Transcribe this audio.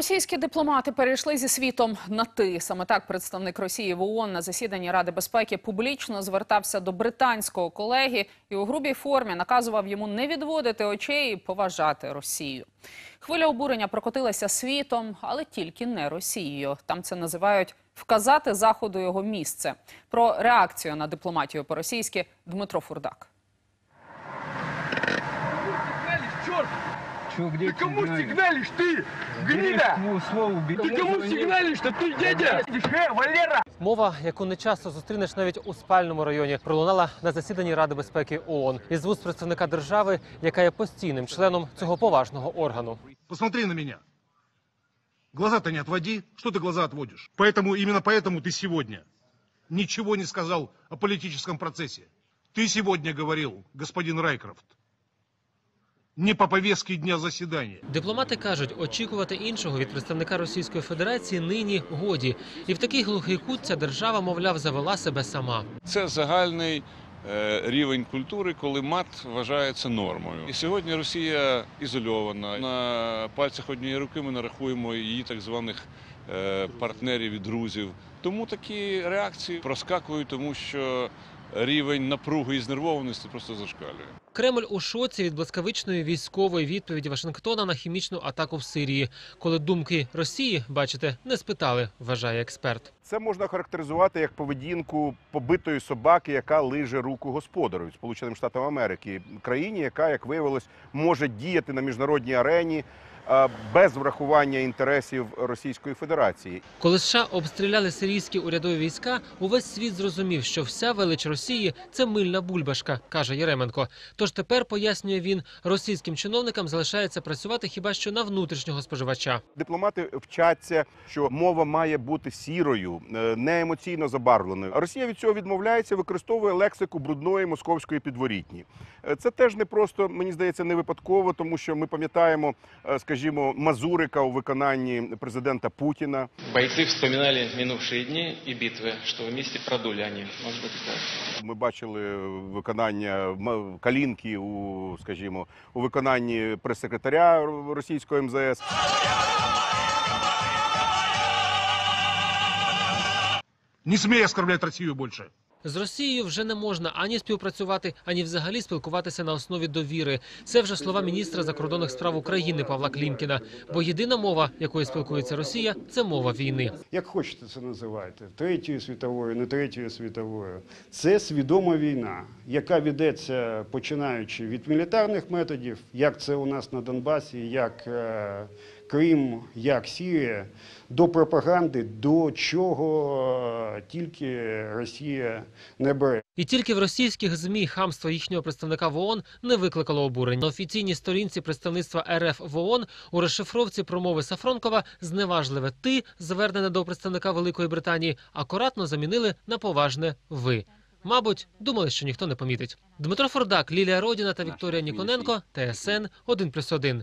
Російські дипломати перейшли зі світом на ти. Саме так представник Росії в ООН на засіданні Ради безпеки публічно звертався до британського колеги і у грубій формі наказував йому не відводити очей і поважати Росію. Хвиля обурення прокотилася світом, але тільки не Росією. Там це називають вказати заходу його місце. Про реакцію на дипломатію по-російськи Дмитро Фурдак. черт! Чё, где Ты кому сигналишь? сигналишь, ты, Берешь гнида? свое слово, бери. Ты кому сигналишь-то, ты дядя? Э, Валера! Мова, яку не часто зустрінеш навіть у спальному районі, пролунала на засіданні Ради безпеки ООН із вуст представника держави, яка є постійним членом цього поважного органу. Посмотри на меня. Глаза-то не отводи. Что ты глаза отводишь? Поэтому, именно поэтому ты сегодня ничего не сказал о политическом процессе. Ты сегодня говорил, господин Райкрофт, не по повестке дня заседания. Дипломати кажуть, очікувати іншого від представника Російської Федерації нині годі, і в такий глухий кут ця держава, мовляв, завела себе сама. Це загальний е, рівень культури, коли мат вважається нормою. І сьогодні Росія ізольована. На пальцях однієї руки ми нарахуємо її так званих е, партнерів і друзів. Тому такі реакції проскакують, тому що рівень напруги і знервованості просто зашкалює. Кремль у шоці від блискавичної військової відповіді Вашингтона на хімічну атаку в Сирії, коли думки Росії, бачите, не спитали, вважає експерт. Це можна характеризувати як поведінку побитої собаки, яка лиже руку господарю Сполученим Штатам Америки, країні, яка, як виявилось, може діяти на міжнародній арені без врахування інтересів Російської Федерації. Коли США обстріляли сирійські урядові війська, увесь світ зрозумів, що вся велич Росії це мильна бульбашка, каже Єременко. Тож тепер пояснює він, російським чиновникам залишається працювати хіба що на внутрішнього споживача. Дипломати вчаться, що мова має бути сірою, е, не емоційно забарвленою. Росія від цього відмовляється, використовує лексику брудної московської підворітні. Е, Це теж не просто, мені здається, не випадково, тому що ми пам'ятаємо, е, скажімо, Мазурика у виконанні президента Путіна. Бойцы вспоминали минувшие дни и битвы, что вместе продули они. Может быть, так. Ми бачили виконання М- Калінки у, скажімо, у виконанні прес-секретаря російського МЗС. Не смей оскорблять Россию больше. З Росією вже не можна ані співпрацювати, ані взагалі спілкуватися на основі довіри. Це вже слова міністра закордонних справ України Павла Клімкіна. Бо єдина мова, якою спілкується Росія, це мова війни. як хочете це називайте, третьою світовою, не третьою світовою. Це свідома війна, яка ведеться починаючи від мілітарних методів, як це у нас на Донбасі, як е, Крим, як Сірія, до пропаганди, до чого е, тільки Росія не бере. І тільки в російських змі хамство їхнього представника в ООН не викликало обурень. На офіційній сторінці представництва РФ в ООН у розшифровці промови Сафронкова зневажливе ти, звернене до представника Великої Британії, акуратно замінили на поважне ви. Мабуть, думали, що ніхто не помітить. Дмитро Фордак, Лілія Родіна та Вікторія Ніконенко, ТСН 1+,1.